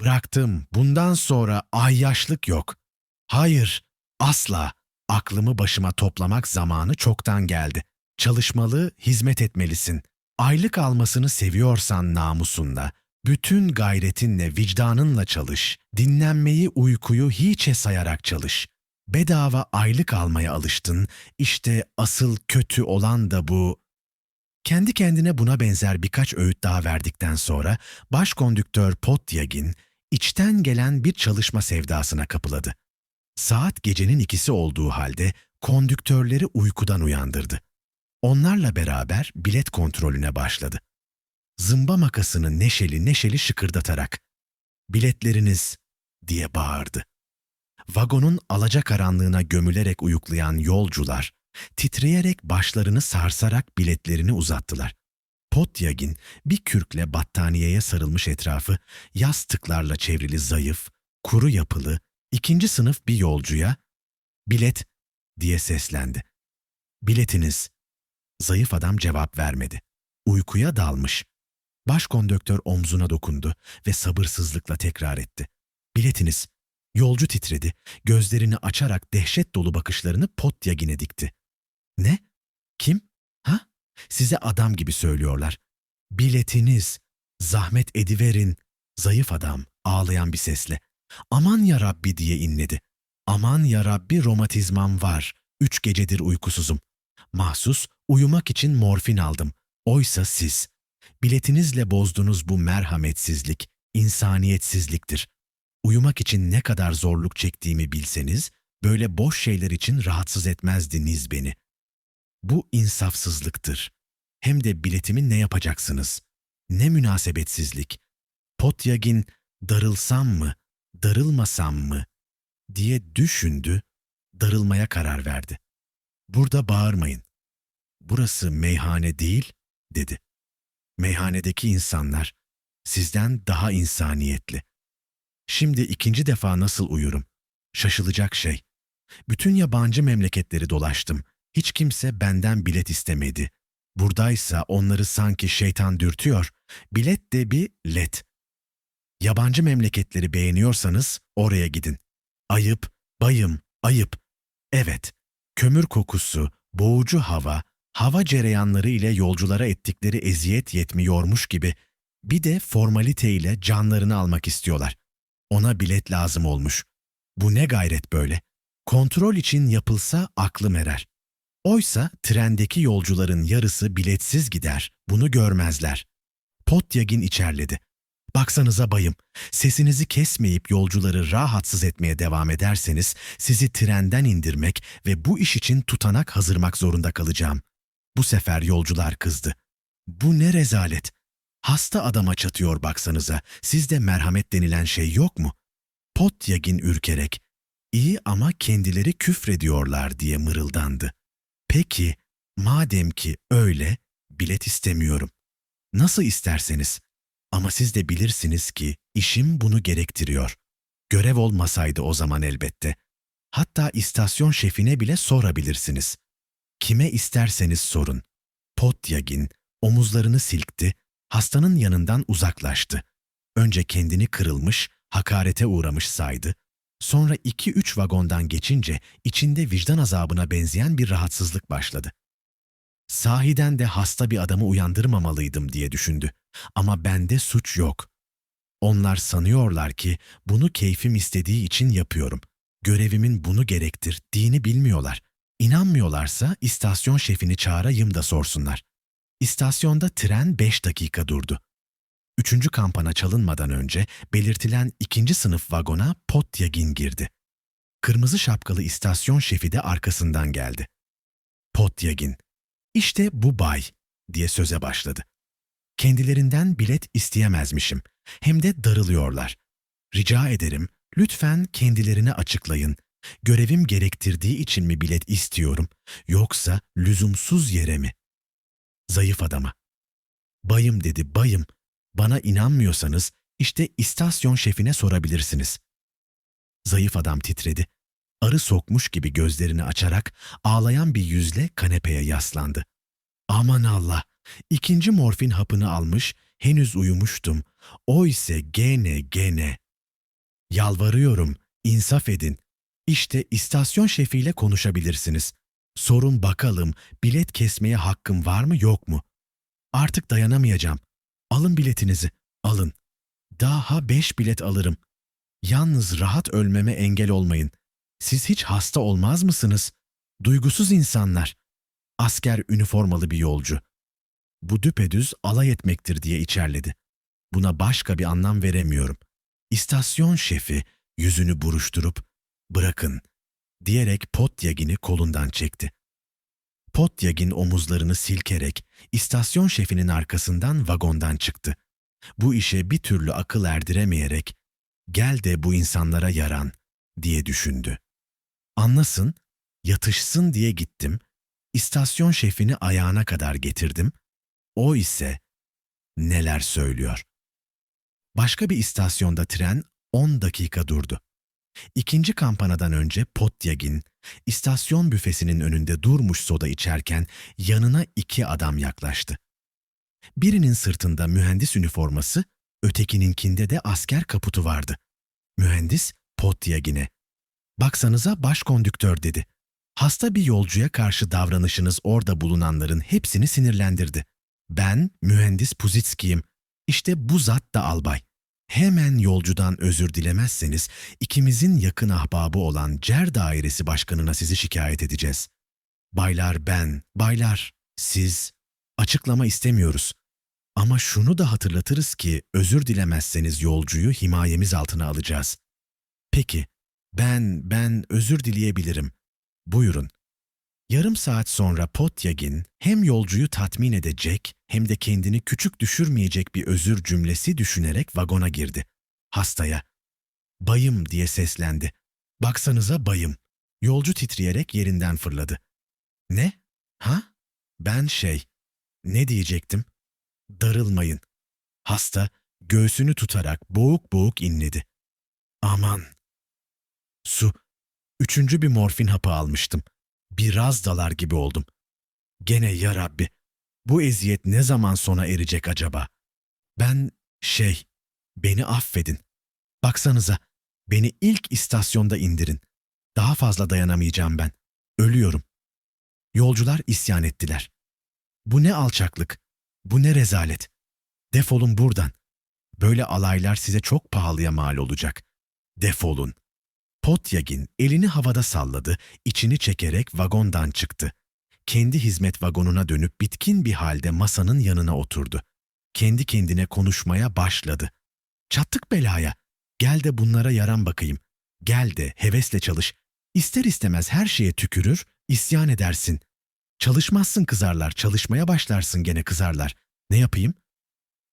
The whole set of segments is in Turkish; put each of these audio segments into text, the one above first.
Bıraktım. Bundan sonra ayyaşlık yok. Hayır, asla. Aklımı başıma toplamak zamanı çoktan geldi. Çalışmalı, hizmet etmelisin. Aylık almasını seviyorsan namusunla, bütün gayretinle, vicdanınla çalış. Dinlenmeyi, uykuyu hiçe sayarak çalış. Bedava aylık almaya alıştın. İşte asıl kötü olan da bu. Kendi kendine buna benzer birkaç öğüt daha verdikten sonra başkondüktör Potyagin içten gelen bir çalışma sevdasına kapıladı. Saat gecenin ikisi olduğu halde kondüktörleri uykudan uyandırdı. Onlarla beraber bilet kontrolüne başladı. Zımba makasını neşeli neşeli şıkırdatarak "Biletleriniz!" diye bağırdı. Vagonun alacakaranlığına gömülerek uyuklayan yolcular titreyerek başlarını sarsarak biletlerini uzattılar. Potyagin bir kürkle battaniyeye sarılmış etrafı yastıklarla çevrili zayıf, kuru yapılı, ikinci sınıf bir yolcuya bilet diye seslendi. Biletiniz. Zayıf adam cevap vermedi. Uykuya dalmış. Başkondöktör omzuna dokundu ve sabırsızlıkla tekrar etti. Biletiniz. Yolcu titredi, gözlerini açarak dehşet dolu bakışlarını Potyagin'e dikti. Ne? Kim? Size adam gibi söylüyorlar. Biletiniz. Zahmet ediverin. Zayıf adam ağlayan bir sesle. Aman ya Rabbi diye inledi. Aman ya Rabbi romatizmam var. Üç gecedir uykusuzum. Mahsus uyumak için morfin aldım. Oysa siz. Biletinizle bozdunuz bu merhametsizlik, insaniyetsizliktir. Uyumak için ne kadar zorluk çektiğimi bilseniz, böyle boş şeyler için rahatsız etmezdiniz beni. Bu insafsızlıktır. Hem de biletimi ne yapacaksınız? Ne münasebetsizlik. Potyagin darılsam mı, darılmasam mı diye düşündü, darılmaya karar verdi. Burada bağırmayın. Burası meyhane değil, dedi. Meyhanedeki insanlar sizden daha insaniyetli. Şimdi ikinci defa nasıl uyurum? Şaşılacak şey. Bütün yabancı memleketleri dolaştım. Hiç kimse benden bilet istemedi. Buradaysa onları sanki şeytan dürtüyor. Bilet de bir let. Yabancı memleketleri beğeniyorsanız oraya gidin. Ayıp, bayım, ayıp. Evet, kömür kokusu, boğucu hava, hava cereyanları ile yolculara ettikleri eziyet yetmiyormuş gibi bir de formalite ile canlarını almak istiyorlar. Ona bilet lazım olmuş. Bu ne gayret böyle? Kontrol için yapılsa aklım erer. Oysa trendeki yolcuların yarısı biletsiz gider, bunu görmezler. Potyagin içerledi. Baksanıza bayım, sesinizi kesmeyip yolcuları rahatsız etmeye devam ederseniz sizi trenden indirmek ve bu iş için tutanak hazırmak zorunda kalacağım. Bu sefer yolcular kızdı. Bu ne rezalet. Hasta adama çatıyor baksanıza. Sizde merhamet denilen şey yok mu? Potyagin ürkerek, iyi ama kendileri küfrediyorlar diye mırıldandı. Peki, madem ki öyle, bilet istemiyorum. Nasıl isterseniz. Ama siz de bilirsiniz ki işim bunu gerektiriyor. Görev olmasaydı o zaman elbette. Hatta istasyon şefine bile sorabilirsiniz. Kime isterseniz sorun. Potyagin omuzlarını silkti, hastanın yanından uzaklaştı. Önce kendini kırılmış, hakarete uğramış saydı. Sonra iki üç vagondan geçince içinde vicdan azabına benzeyen bir rahatsızlık başladı. Sahiden de hasta bir adamı uyandırmamalıydım diye düşündü. Ama bende suç yok. Onlar sanıyorlar ki bunu keyfim istediği için yapıyorum. Görevimin bunu gerektir, dini bilmiyorlar. İnanmıyorlarsa istasyon şefini çağırayım da sorsunlar. İstasyonda tren beş dakika durdu. Üçüncü kampana çalınmadan önce belirtilen ikinci sınıf vagona Potyagin girdi. Kırmızı şapkalı istasyon şefi de arkasından geldi. Potyagin, işte bu bay diye söze başladı. Kendilerinden bilet isteyemezmişim. Hem de darılıyorlar. Rica ederim, lütfen kendilerine açıklayın. Görevim gerektirdiği için mi bilet istiyorum, yoksa lüzumsuz yere mi? Zayıf adama. Bayım dedi, bayım. Bana inanmıyorsanız işte istasyon şefine sorabilirsiniz. Zayıf adam titredi. Arı sokmuş gibi gözlerini açarak ağlayan bir yüzle kanepeye yaslandı. Aman Allah! İkinci morfin hapını almış, henüz uyumuştum. O ise gene gene Yalvarıyorum, insaf edin. İşte istasyon şefiyle konuşabilirsiniz. Sorun bakalım bilet kesmeye hakkım var mı yok mu? Artık dayanamayacağım. Alın biletinizi, alın. Daha beş bilet alırım. Yalnız rahat ölmeme engel olmayın. Siz hiç hasta olmaz mısınız? Duygusuz insanlar. Asker üniformalı bir yolcu. Bu düpedüz alay etmektir diye içerledi. Buna başka bir anlam veremiyorum. İstasyon şefi yüzünü buruşturup bırakın diyerek Potyagin kolundan çekti. Potyagin omuzlarını silkerek istasyon şefinin arkasından vagondan çıktı. Bu işe bir türlü akıl erdiremeyerek gel de bu insanlara yaran diye düşündü. Anlasın, yatışsın diye gittim. İstasyon şefini ayağına kadar getirdim. O ise neler söylüyor. Başka bir istasyonda tren 10 dakika durdu. İkinci kampanadan önce Potyagin, istasyon büfesinin önünde durmuş soda içerken yanına iki adam yaklaştı. Birinin sırtında mühendis üniforması, ötekininkinde de asker kaputu vardı. Mühendis Potyagin'e, baksanıza başkondüktör dedi. Hasta bir yolcuya karşı davranışınız orada bulunanların hepsini sinirlendirdi. Ben mühendis Puzitski'yim. İşte bu zat da albay. Hemen yolcudan özür dilemezseniz ikimizin yakın ahbabı olan CER Dairesi Başkanı'na sizi şikayet edeceğiz. Baylar ben, baylar siz. Açıklama istemiyoruz. Ama şunu da hatırlatırız ki özür dilemezseniz yolcuyu himayemiz altına alacağız. Peki, ben, ben özür dileyebilirim. Buyurun. Yarım saat sonra Potyagin hem yolcuyu tatmin edecek hem de kendini küçük düşürmeyecek bir özür cümlesi düşünerek vagona girdi. Hastaya. Bayım diye seslendi. Baksanıza bayım. Yolcu titreyerek yerinden fırladı. Ne? Ha? Ben şey. Ne diyecektim? Darılmayın. Hasta göğsünü tutarak boğuk boğuk inledi. Aman. Su. Üçüncü bir morfin hapı almıştım. Biraz dalar gibi oldum. Gene ya Rabbi. Bu eziyet ne zaman sona erecek acaba? Ben şey, beni affedin. Baksanıza, beni ilk istasyonda indirin. Daha fazla dayanamayacağım ben. Ölüyorum. Yolcular isyan ettiler. Bu ne alçaklık, bu ne rezalet. Defolun buradan. Böyle alaylar size çok pahalıya mal olacak. Defolun. Potyagin elini havada salladı, içini çekerek vagondan çıktı. Kendi hizmet vagonuna dönüp bitkin bir halde masanın yanına oturdu. Kendi kendine konuşmaya başladı. Çattık belaya. Gel de bunlara yaran bakayım. Gel de hevesle çalış. İster istemez her şeye tükürür, isyan edersin. Çalışmazsın kızarlar, çalışmaya başlarsın gene kızarlar. Ne yapayım?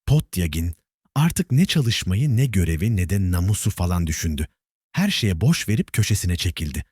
Potyagin artık ne çalışmayı ne görevi ne de namusu falan düşündü her şeye boş verip köşesine çekildi.